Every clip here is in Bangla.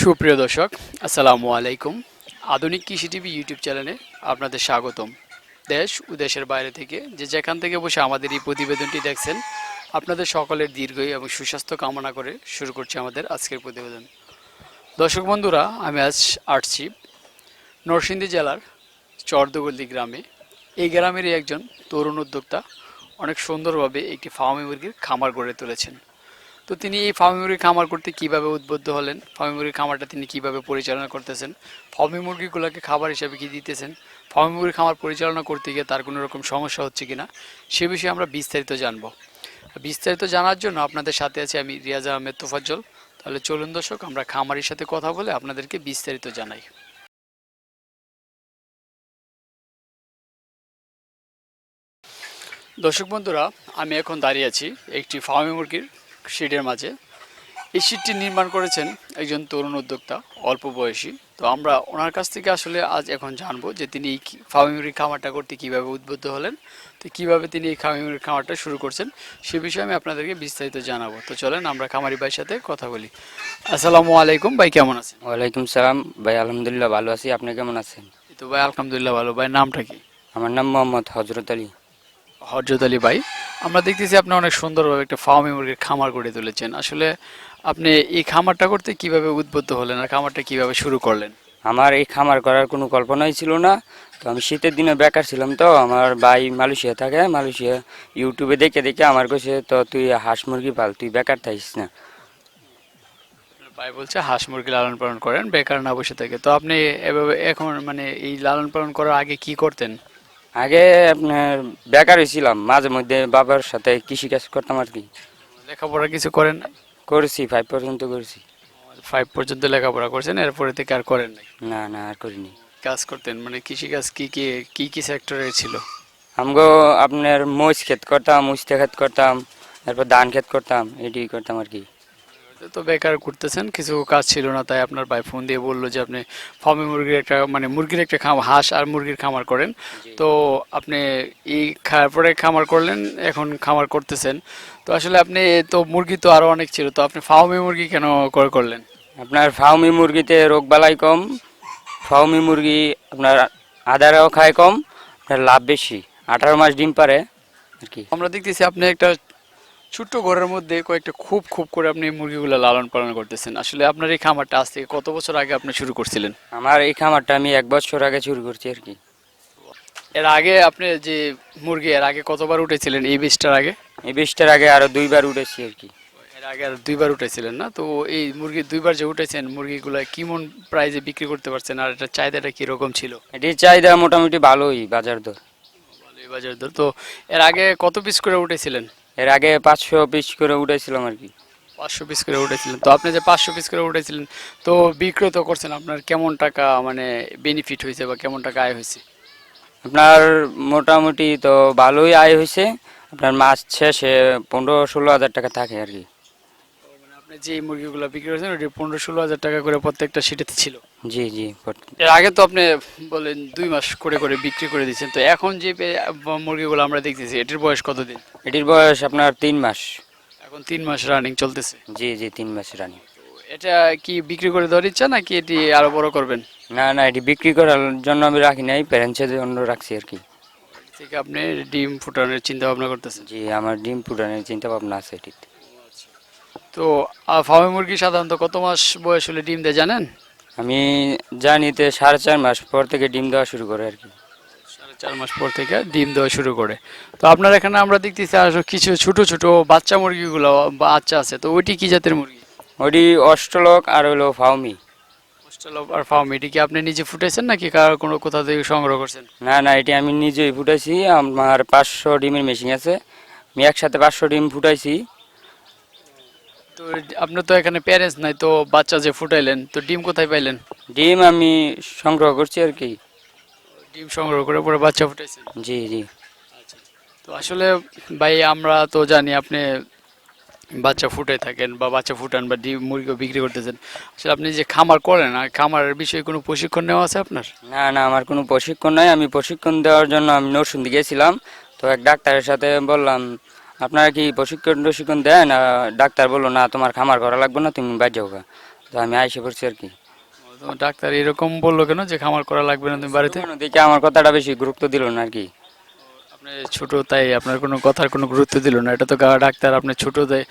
সুপ্রিয় দর্শক আসসালামু আলাইকুম। আধুনিক কৃষি টিভি ইউটিউব চ্যানেলে আপনাদের স্বাগতম। দেশ ও দেশের বাইরে থেকে, যে যেখান থেকে বসে আমাদের এই প্রতিবেদনটি দেখছেন, আপনাদের সকলের দীর্ঘই এবং সুস্বাস্থ্য কামনা করে শুরু করছি আমাদের আজকের প্রতিবেদন। দর্শক বন্ধুরা, আমি আজ আসছি নরসিংদী জেলার চরদগল্লি গ্রামে। এই গ্রামেরই একজন তরুণ উদ্যোক্তা অনেক সুন্দরভাবে একটি ফার্মি মুরগির খামার গড়ে তুলেছেন। তো তিনি এই ফার্মি মুরগির খামার করতে কীভাবে উদ্বুদ্ধ হলেন, ফার্মি মুরগির খামারটা তিনি কীভাবে পরিচালনা করতেছেন, ফার্মি মুরগিগুলোকে খাবার হিসাবে কি দিতেছেন ফার্মি মুরগির খামার পরিচালনা করতে গিয়ে তার কোনো রকম সমস্যা হচ্ছে কি না সে বিষয়ে আমরা বিস্তারিত জানব। বিস্তারিত জানার জন্য আপনাদের সাথে আছি আমি রিয়াজ আহমেদ তোফাজ্জল। তাহলে চলুন দর্শক, আমরা খামারির সাথে কথা বলে আপনাদেরকে বিস্তারিত জানাই। দর্শক বন্ধুরা, আমি এখন দাঁড়িয়ে আছি একটি ফার্মি মুরগির শিটের মাঝে। এই শিটটি নির্মাণ করেছেন একজন তরুণ উদ্যোক্তা অল্প বয়সী। তো আমরা ওনার কাছ থেকে আসলে আজ এখন জানব যে তিনি এই ফার্মিমুড়ির খামারটা করতে কীভাবে উদ্বুদ্ধ হলেন তো কীভাবে তিনি এই ফার্মি খামারটা শুরু করছেন সে বিষয়ে আমি আপনাদেরকে বিস্তারিত জানাব। তো চলেন আমরা খামারি ভাইয়ের সাথে কথা বলি। আসসালামু আলাইকুম ভাই কেমন আছেন? ওয়ালাইকুম সালাম ভাই আলহামদুলিল্লাহ ভালো আছি আপনি কেমন আছেন? তো ভাই আলহামদুলিল্লাহ ভালো ভাই নামটা কি? আমার নাম মোহাম্মদ হজরত আলী। হরজত আলী ভাই আমরা দেখতেছি আপনি অনেক সুন্দরভাবে একটা ফার্মি মুরগির খামার গড়ে তুলেছেন। আসলে আপনি এই খামারটা করতে কীভাবে উদ্বুদ্ধ হলেন আর খামারটা কীভাবে শুরু করলেন? আমার এই খামার করার কোনো কল্পনাই ছিল না। তো আমি শীতের দিনে বেকার ছিলাম তো আমার ভাই মালয়েশিয়া থাকে মালয়েশিয়া ইউটিউবে দেখে দেখে আমার কাছে তো তুই হাঁস মুরগি পাল তুই বেকার থাকিস না। ভাই বলছে হাঁস মুরগি লালন পালন করেন বেকার না বসে থাকে। তো আপনি এভাবে এখন মানে এই লালন পালন করার আগে কি করতেন? আগে আপনার বেকার হয়েছিলাম মাঝে মধ্যে বাবার সাথে কৃষিকাজ করতাম আর কি। লেখাপড়া কিছু করেন? না করেছি ফাইভ পর্যন্ত করেছি। ফাইভ পর্যন্ত লেখাপড়া করছেন এরপরে থেকে আর করেন নাই? না না আর করিনি। কাজ করতেন মানে কৃষিকাজ কি কি কি কি সেক্টরে ছিল? আমগো আপনার মোজ ক্ষেত করতাম উস্তে ক্ষেত করতাম এরপর ধান ক্ষেত করতাম এটি করতাম আর কি। তো বেকার করতেছেন কিছু কাজ ছিল না তাই আপনার ভাই ফোন দিয়ে বলল যে আপনি ফার্মে মুরগির একটা মানে মুরগির একটা খাম হাঁস আর মুরগির খামার করেন। তো আপনি এই পরে খামার করলেন এখন খামার করতেছেন। তো আসলে আপনি তো মুরগি তো আরও অনেক ছিল তো আপনি ফার্মে মুরগি কেন করে করলেন? আপনার ফাউমি মুরগিতে রোগ বালাই কম ফাউমি মুরগি আপনার আদারাও খায় কম আপনার লাভ বেশি আঠারো মাস ডিম পারে আর কি। আমরা দেখতেছি আপনি একটা ছোট্ট ঘরের মধ্যে কয়েকটা খুব খুব করে আপনি মুরগিগুলো লালন পালন করতেছেন। আসলে আপনার এই খামারটা আজ থেকে কত বছর আগে আপনি শুরু করছিলেন? আমার এই খামারটা আমি এক বছর আগে শুরু করছি আর কি। এর আগে আপনি যে মুরগি এর আগে কতবার উঠেছিলেন এই বীজটার আগে? এই বীজটার আগে আরও দুইবার উঠেছি আর কি। এর আগে আর দুইবার উঠেছিলেন না? তো এই মুরগি দুইবার যে উঠেছেন মুরগিগুলো কেমন প্রাইজে বিক্রি করতে পারছেন আর এটা চাহিদাটা কীরকম ছিল? এটির চাহিদা মোটামুটি ভালোই বাজার দর। ভালোই বাজার দর। তো এর আগে কত পিস করে উঠেছিলেন? এর আগে পাঁচশো পিস করে উঠেছিলাম আর কি। পাঁচশো পিস করে উঠেছিলেন তো আপনি যে পাঁচশো পিস করে উঠেছিলেন তো বিক্রি তো করছেন আপনার কেমন টাকা মানে বেনিফিট হয়েছে বা কেমন টাকা আয় হয়েছে? আপনার মোটামুটি তো ভালোই আয় হয়েছে। আপনার মাস শেষে পনেরো ষোলো হাজার টাকা থাকে আর কি। মানে আপনি যে মুরগিগুলো বিক্রি করেছেন ওটি পনেরো ষোলো হাজার টাকা করে প্রত্যেকটা সিটেতে ছিল। জি জি এর আগে তো আপনি বলেন দুই মাস করে করে বিক্রি করে দিচ্ছেন তো এখন যে মুরগিগুলো আমরা দেখতেছি এটির বয়স কতদিন? এটির বয়স আপনার তিন মাস। এখন তিন মাস রানিং চলতেছে? জি জি তিন মাস রানি এটা কি বিক্রি করে দেওয়ার ইচ্ছা নাকি এটি আরও বড় করবেন? না না এটি বিক্রি করার জন্য আমি রাখি নাই প্যারেন্টসের জন্য রাখছি আর কি। থেকে আপনি ডিম ফুটানোর চিন্তা ভাবনা করতেছেন? জি আমার ডিম ফুটানোর চিন্তা ভাবনা আছে এটিতে। তো ফার্মে মুরগি সাধারণত কত মাস বয়স হলে ডিম দেয় জানেন? আমি জানিতে সাড়ে চার মাস পর থেকে ডিম দেওয়া শুরু করে আর কি। সাড়ে চার মাস পর থেকে ডিম দেওয়া শুরু করে। তো আপনার এখানে আমরা দেখতেছি আর কিছু ছোট ছোট বাচ্চা মুরগিগুলো বাচ্চা আছে তো ওইটি কি জাতের মুরগি? ওটি অষ্টলোক আর হলো ফাউমি। হোস্টেল আর ফাউমি এটি কি আপনি নিজে ফুটেছেন নাকি কার কোনো কোথা থেকে সংগ্রহ করছেন? না না এটি আমি নিজেই ফুটাইছি আমার পাঁচশো ডিমের মেশিন আছে। আমি একসাথে পাঁচশো ডিম ফুটাইছি। তো আপনার তো এখানে প্যারেন্টস নাই তো বাচ্চা যে ফুটাইলেন তো ডিম কোথায় পাইলেন? ডিম আমি সংগ্রহ করছি আর কি। ডিম সংগ্রহ করে পরে বাচ্চা ফুটাইছেন? জি জি। তো আসলে ভাই আমরা তো জানি আপনি বাচ্চা ফুটে থাকেন বা বাচ্চা ফুটান বা ডিম মুরগিও বিক্রি করতেছেন। আসলে আপনি যে খামার করেন আর খামারের বিষয়ে কোনো প্রশিক্ষণ নেওয়া আছে আপনার? না না আমার কোনো প্রশিক্ষণ নাই। আমি প্রশিক্ষণ দেওয়ার জন্য আমি নরসিংদী গেছিলাম। তো এক ডাক্তারের সাথে বললাম আপনারা কি প্রশিক্ষণ প্রশিক্ষণ দেন? ডাক্তার বলল না তোমার খামার করা লাগবে না তুমি বাইর যাও। তো আমি আইসে পড়ছি আর কি। ডাক্তার এরকম বলল কেন যে খামার করা লাগবে না তুমি বাড়িতে? দেখে আমার কথাটা বেশি গুরুত্ব দিল না আর কি। আপনি ছোট তাই আপনার কোনো কথার কোনো গুরুত্ব দিল না। এটা তো ডাক্তার আপনি ছোট দেয়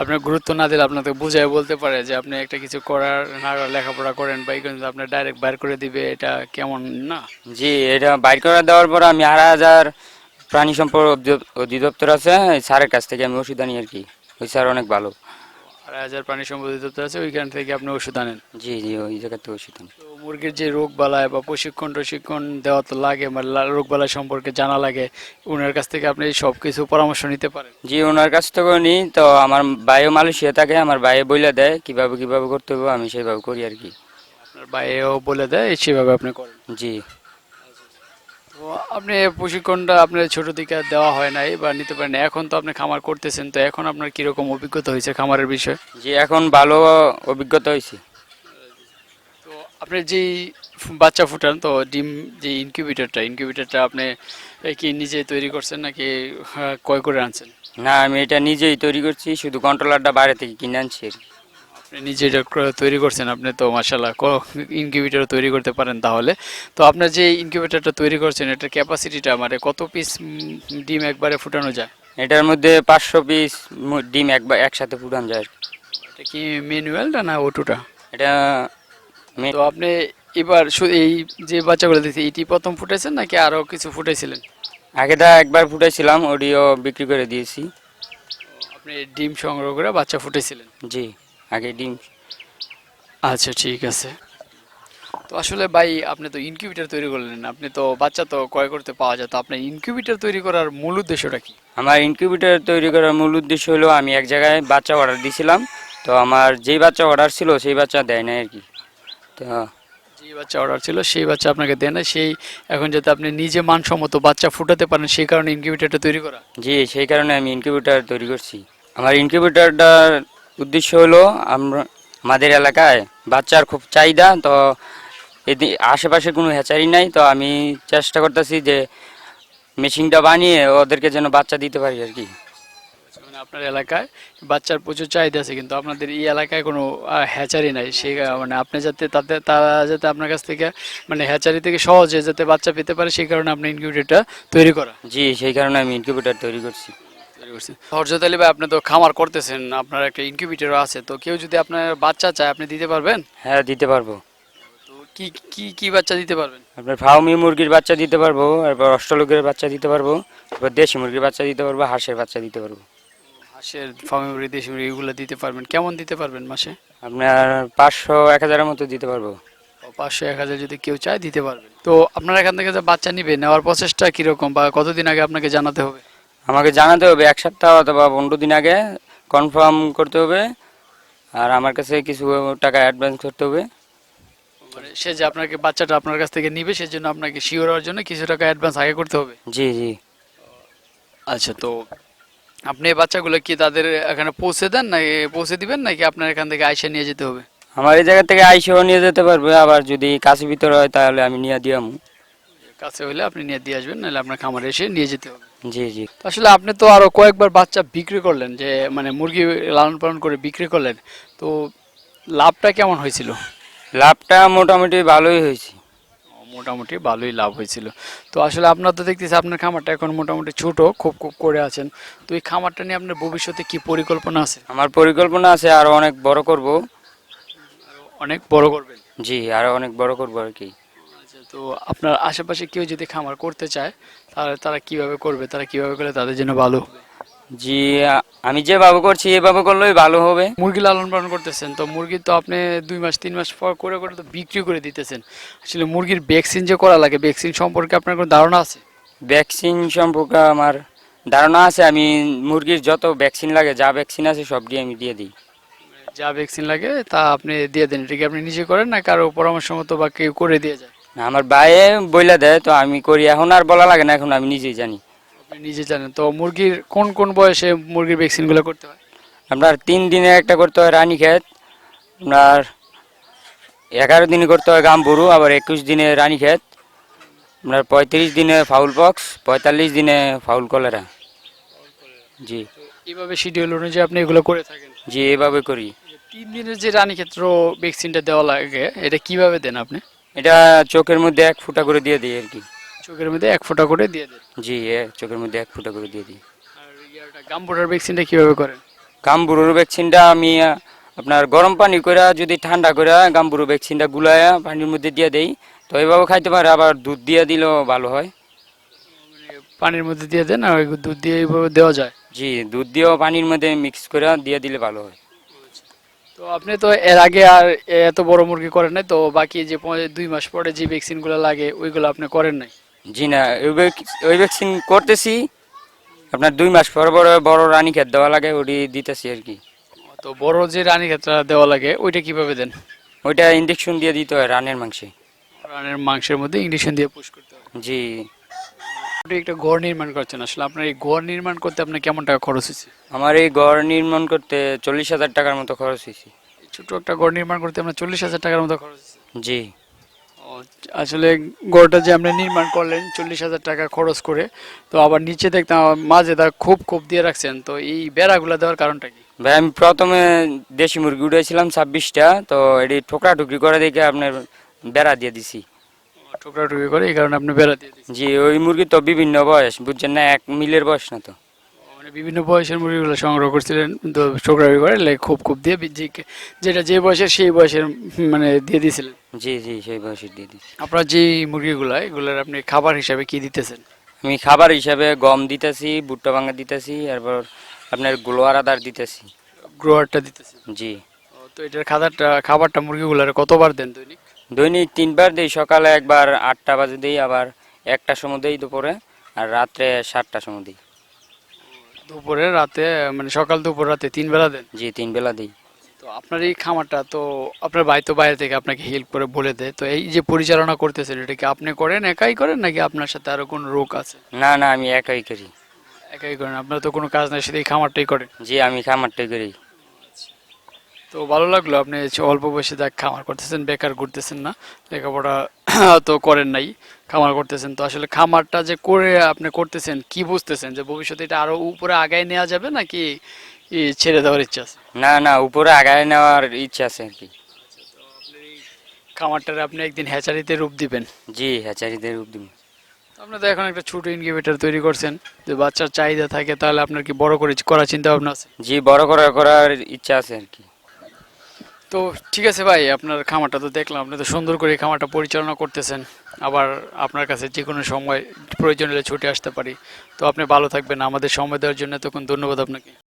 আপনার গুরুত্ব না দিলে আপনাকে বুঝায় বলতে পারে যে আপনি একটা কিছু করার না লেখাপড়া করেন বা এই কিন্তু আপনার ডাইরেক্ট বাইর করে দিবে এটা কেমন না? জি এটা বাইর করে দেওয়ার পর আমি আড়াই হাজার প্রাণী সম্পদ অধি- অধিদপ্তর আছে এই স্যারের কাছ থেকে আমি ওষুধ আনি আর কি। ওই স্যার অনেক ভালো। হাজার প্রাণী সম্পদ অধিদপ্তর আছে ওইখান থেকে আপনি ওষুধ আনেন? জি জি ওই জায়গা থেকে ওষুধ আনি। তো মুরগির যে রোগ বালায় বা প্রশিক্ষণ টশিক্ষণ দেওয়া তো লাগে মানে রোগ বালাই সম্পর্কে জানা লাগে ওনার কাছ থেকে আপনি সব কিছু পরামর্শ নিতে পারেন? জি ওনার কাছ থেকে নিই তো আমার বাইও মালয়েশিয়া থাকে আমার বাইরে বইলে দেয় কীভাবে কীভাবে করতে হবে আমি সেইভাবে করি আর কি। আপনার বাইরেও বলে দেয় সেভাবে আপনি করেন? জি। আপনি প্রশিক্ষণটা আপনার ছোট থেকে দেওয়া হয় নাই বা নিতে পারেন এখন তো আপনি খামার করতেছেন তো এখন আপনার কীরকম অভিজ্ঞতা হয়েছে খামারের বিষয়ে? যে এখন ভালো অভিজ্ঞতা হয়েছে। তো আপনি যেই বাচ্চা ফুটান তো ডিম যে ইনকিউবেটরটা ইনকিউবেটরটা আপনি কি নিজে তৈরি করছেন নাকি হ্যাঁ, ক্রয় করে আনছেন? না আমি এটা নিজেই তৈরি করছি শুধু কন্ট্রোলারটা বাইরে থেকে কিনে আনছি আর কি। আপনি নিজে এটা তৈরি করছেন আপনি তো মাসাল্লাহ ইনকিউবেটর তৈরি করতে পারেন তাহলে। তো আপনার যে ইনকিউবেটরটা তৈরি করছেন এটার ক্যাপাসিটিটা মানে কত পিস ডিম একবারে ফুটানো যায়? এটার মধ্যে পাঁচশো পিস ডিম একবার একসাথে ফুটানো যায়। এটা কি ম্যানুয়ালটা না ওটুটা এটা তো আপনি এবার এই যে বাচ্চাগুলো দিয়েছে এটি প্রথম ফুটেছেন নাকি আরও কিছু ফুটেছিলেন? আগে আগেটা একবার ফুটেছিলাম ওডিও বিক্রি করে দিয়েছি। আপনি ডিম সংগ্রহ করে বাচ্চা ফুটেছিলেন? জি। আগে ডিম। আচ্ছা ঠিক আছে। তো আসলে ভাই আপনি তো ইনকিউবেটর তৈরি করলেন। আপনি তো বাচ্চা তো ক্রয় করতে পাওয়া যায়। তো আপনার ইনকিউবেটর তৈরি করার মূল উদ্দেশ্যটা কি? আমার ইনকিউবেটর তৈরি করার মূল উদ্দেশ্য হলো আমি এক জায়গায় বাচ্চা অর্ডার দিয়েছিলাম তো আমার যেই বাচ্চা অর্ডার ছিল সেই বাচ্চা দেয় না আর কি। তো যে বাচ্চা অর্ডার ছিল সেই বাচ্চা আপনাকে দেয় না সেই এখন যাতে আপনি নিজে মানসম্মত বাচ্চা ফুটাতে পারেন সেই কারণে ইনকিউবেটরটা তৈরি করা। জি সেই কারণে আমি ইনকিউবেটর তৈরি করছি। আমার ইনকিউবেটরটার উদ্দেশ্য হলো আমরা আমাদের এলাকায় বাচ্চার খুব চাহিদা তো এদি আশেপাশে কোনো হ্যাচারি নাই তো আমি চেষ্টা করতেছি যে মেশিনটা বানিয়ে ওদেরকে যেন বাচ্চা দিতে পারি আর কি। মানে আপনার এলাকায় বাচ্চার প্রচুর চাহিদা আছে কিন্তু আপনাদের এই এলাকায় কোনো হ্যাচারি নাই সে মানে আপনি যাতে তাতে তারা যাতে আপনার কাছ থেকে মানে হ্যাচারি থেকে সহজে যাতে বাচ্চা পেতে পারে সেই কারণে আপনি ইনকিউবেটরটা তৈরি করা। জি সেই কারণে আমি ইনকিউবেটর তৈরি করছি। তৈরি করছেন হরজত আলী ভাই আপনি তো খামার করতেছেন আপনার একটা ইনকিউবেটরও আছে তো কেউ যদি আপনার বাচ্চা চায় আপনি দিতে পারবেন? হ্যাঁ দিতে পারব। তো কি কি কি বাচ্চা দিতে পারবেন? আপনার ফাউমি মুরগির বাচ্চা দিতে পারব তারপর অষ্টলোকের বাচ্চা দিতে পারব তারপর দেশি মুরগির বাচ্চা দিতে পারব হাঁসের বাচ্চা দিতে পারব। হাঁসের ফার্মি মুরগি দেশি মুরগি এগুলো দিতে পারবেন। কেমন দিতে পারবেন মাসে? আপনার পাঁচশো এক হাজারের মতো দিতে পারব। পাঁচশো এক হাজার যদি কেউ চায় দিতে পারবেন। তো আপনার এখান থেকে যে বাচ্চা নিবে নেওয়ার প্রসেসটা কীরকম বা কতদিন আগে আপনাকে জানাতে হবে? আমাকে জানাতে হবে এক সপ্তাহ অথবা পনেরো দিন আগে কনফার্ম করতে হবে আর আমার কাছে কিছু টাকা অ্যাডভান্স করতে হবে। মানে সে যে আপনাকে বাচ্চাটা আপনার কাছ থেকে নিবে সেজন্য আপনাকে শিওর হওয়ার জন্য কিছু টাকা অ্যাডভান্স আগে করতে হবে? জি জি। আচ্ছা তো আপনি এই বাচ্চাগুলো কি তাদের এখানে পৌঁছে দেন নাকি পৌঁছে দিবেন নাকি আপনার এখান থেকে আইসা নিয়ে যেতে হবে? আমার এই জায়গা থেকে আইসেও নিয়ে যেতে পারবে আবার যদি কাছে ভিতরে হয় তাহলে আমি নিয়ে দিয়াম কাছে হলে আপনি নিয়ে দিয়ে আসবেন নাহলে আপনার খামারে এসে নিয়ে যেতে হবে। জি জি। আসলে আপনি তো আরও কয়েকবার বাচ্চা বিক্রি করলেন যে মানে মুরগি লালন পালন করে বিক্রি করলেন তো লাভটা কেমন হয়েছিল? লাভটা মোটামুটি ভালোই হয়েছে। মোটামুটি ভালোই লাভ হয়েছিল। তো আসলে আপনার তো দেখতেছি আপনার খামারটা এখন মোটামুটি ছোট খুব খুব করে আছেন। তো এই খামারটা নিয়ে আপনার ভবিষ্যতে কি পরিকল্পনা আছে? আমার পরিকল্পনা আছে আরও অনেক বড় করব। অনেক বড় করবেন? জি আরও অনেক বড় করব আর কি। তো আপনার আশেপাশে কেউ যদি খামার করতে চায় তাহলে তারা কীভাবে করবে? তারা কীভাবে করলে তাদের জন্য ভালো? জি আমি যেভাবে করছি এভাবে করলেই ভালো হবে। মুরগি লালন পালন করতেছেন তো মুরগি তো আপনি দুই মাস তিন মাস পর করে করে তো বিক্রি করে দিতেছেন। আসলে মুরগির ভ্যাকসিন যে করা লাগে ভ্যাকসিন সম্পর্কে আপনার কোনো ধারণা আছে? ভ্যাকসিন সম্পর্কে আমার ধারণা আছে আমি মুরগির যত ভ্যাকসিন লাগে যা ভ্যাকসিন আছে সব দিয়ে আমি দিয়ে দিই। যা ভ্যাকসিন লাগে তা আপনি দিয়ে দেন। এটা কি আপনি নিজে করেন না কারও পরামর্শ মতো বা কেউ করে দিয়ে যায় না, আমার বাইরে বইলা দেয় তো আমি করি। এখন আর বলা লাগে না এখন আমি নিজেই জানি। আপনি নিজে জানেন। তো মুরগির কোন কোন বয়সে মুরগির ভ্যাকসিনগুলো করতে হয়? আপনার তিন দিনে একটা করতে হয় রানী ক্ষেত আপনার এগারো দিনে করতে হয় গামবুরু আবার একুশ দিনে রানী ক্ষেত আপনার পঁয়ত্রিশ দিনে ফাউল পক্স পঁয়তাল্লিশ দিনে ফাউল কলেরা। জি। এইভাবে শিডিউল অনুযায়ী আপনি এগুলো করে থাকেন? জি এভাবে করি। তিন দিনের যে রানী ক্ষেত্র ভ্যাকসিনটা দেওয়া লাগে এটা কীভাবে দেন আপনি? এটা চোখের মধ্যে এক ফুটা করে দিয়ে দিই আর কি। চোখের মধ্যে এক ফোঁটা করে দিয়ে দেন? জি এ চোখের মধ্যে এক ফুটা করে দিয়ে দিই। আর গাম্বুটার ভ্যাকসিনটা কীভাবে করেন? গাম্বুরুর ভ্যাকসিনটা আমি আপনার গরম পানি করে যদি ঠান্ডা করে গাম্বুরু ভ্যাকসিনটা গুলায়া পানির মধ্যে দিয়ে দেই তো এইভাবে খাইতে পারে আবার দুধ দিয়ে দিলেও ভালো হয়। মানে পানির মধ্যে দিয়ে দেন আর ওই দুধ দিয়ে এইভাবে দেওয়া যায়? জি দুধ দিয়েও পানির মধ্যে মিক্স করে দিয়ে দিলে ভালো হয়। তো আপনি তো এর আগে আর এত বড় মুরগি করেন নাই তো বাকি যে দুই মাস পরে যে ভ্যাকসিনগুলো লাগে ওইগুলো আপনি করেন নাই? জি না ওই ভ্যাকসিন করতেছি। আপনার দুই মাস পর পর বড় রানী খেত দেওয়া লাগে ওটি দিতেছি আর কি। তো বড় যে রানী ক্ষেত্রে দেওয়া লাগে ওইটা কীভাবে দেন? ওইটা ইঞ্জেকশন দিয়ে দিতে হয় রানের মাংসে। রানের মাংসের মধ্যে ইঞ্জেকশন দিয়ে পুশ করতে হয়। জি। আপনি একটা ঘর নির্মাণ করছেন আসলে আপনার এই ঘর নির্মাণ করতে আপনার কেমন টাকা খরচ হয়েছে? আমার এই ঘর নির্মাণ করতে চল্লিশ হাজার টাকার মতো খরচ হয়েছে। ছোট একটা ঘর নির্মাণ করতে আপনার চল্লিশ হাজার টাকার মতো খরচ হয়েছে? জি। আসলে ঘরটা যে আপনি নির্মাণ করলেন চল্লিশ হাজার টাকা খরচ করে তো আবার নিচে দেখতাম মাঝে তা খুব খুব দিয়ে রাখছেন তো এই বেড়াগুলো দেওয়ার কারণটা কি? ভাই আমি প্রথমে দেশি মুরগি উঠেছিলাম ছাব্বিশটা তো এটি ঠোকরা টুকরি করে দেখে আপনার বেড়া দিয়ে দিছি। টুকরা টুকরি করে এই কারণে আপনি বেড়া দিয়ে দিচ্ছেন। জি ওই মুরগি তো বিভিন্ন বয়স বুঝছেন না এক মিলের বয়স না তো। মানে বিভিন্ন বয়সের মুরগিগুলো সংগ্রহ করছিলেন তো টুকরা করে খুব খুব দিয়ে যে- যেটা যে বয়সের সেই বয়সের মানে দিয়ে দিয়েছিলেন জি জি সেই বয়সের দিয়ে দিছি আপনার যে মুরগিগুলো এগুলোর আপনি খাবার হিসাবে কি দিতেছেন? আমি খাবার হিসাবে গম দিতেছি ভুট্টা ভাঙা দিতেছি এরপর আপনার গোলোয়ার আদার দিতেছি। গ্রোয়ারটা দিতেছেন? জি। তো এটার খাবারটা খাবারটা মুরগিগুলোর কতবার দেন দৈনিক? দৈনিক তিনবার দিই সকালে একবার আটটা বাজে দিই আবার একটা সময় দিই দুপুরে আর রাত্রে সাতটা সময় দিই। দুপুরে রাতে মানে সকাল দুপুর রাতে তিন বেলা দেন? জি তিন বেলা দিই। তো আপনার এই খামারটা তো আপনার বাড়ি তো বাইরে থেকে আপনাকে হেল্প করে বলে দেয়। তো এই যে পরিচালনা করতেছেন এটা কি আপনি করেন একাই করেন নাকি আপনার সাথে আরও কোনো রোগ আছে? না না আমি একাই করি। একাই করেন আপনার তো কোনো কাজ নাই শুধু এই খামারটাই করেন? জি আমি খামারটাই করি। তো ভালো লাগল আপনি অল্প বয়সে দেখ খামার করতেছেন বেকার ঘুরতেছেন না লেখাপড়া তো করেন নাই খামার করতেছেন। তো আসলে খামারটা যে করে আপনি করতেছেন কি বুঝতেছেন যে ভবিষ্যতে এটা আরও উপরে আগায় নেওয়া যাবে নাকি ছেড়ে দেওয়ার ইচ্ছা আছে? না না উপরে আগায় নেওয়ার ইচ্ছা আছে আর কি। খামারটারে আপনি একদিন হ্যাচারিতে রূপ দিবেন। জি হ্যাচারিতে রূপ দিব। আপনি তো এখন একটা ছোট ইনকিউবেটর তৈরি করছেন যে বাচ্চার চাহিদা থাকে তাহলে আপনার কি বড় করে করার চিন্তা ভাবনা আছে? জি বড় করে করার ইচ্ছা আছে আর কি। তো ঠিক আছে ভাই, আপনার খামারটা তো দেখলাম, আপনি তো সুন্দর করে খামারটা পরিচালনা করতেছেন। আবার আপনার কাছে যে কোনো সময় প্রয়োজন হলে ছুটে আসতে পারি। তো আপনি ভালো থাকবেন, আমাদের সময় দেওয়ার জন্য তখন ধন্যবাদ আপনাকে।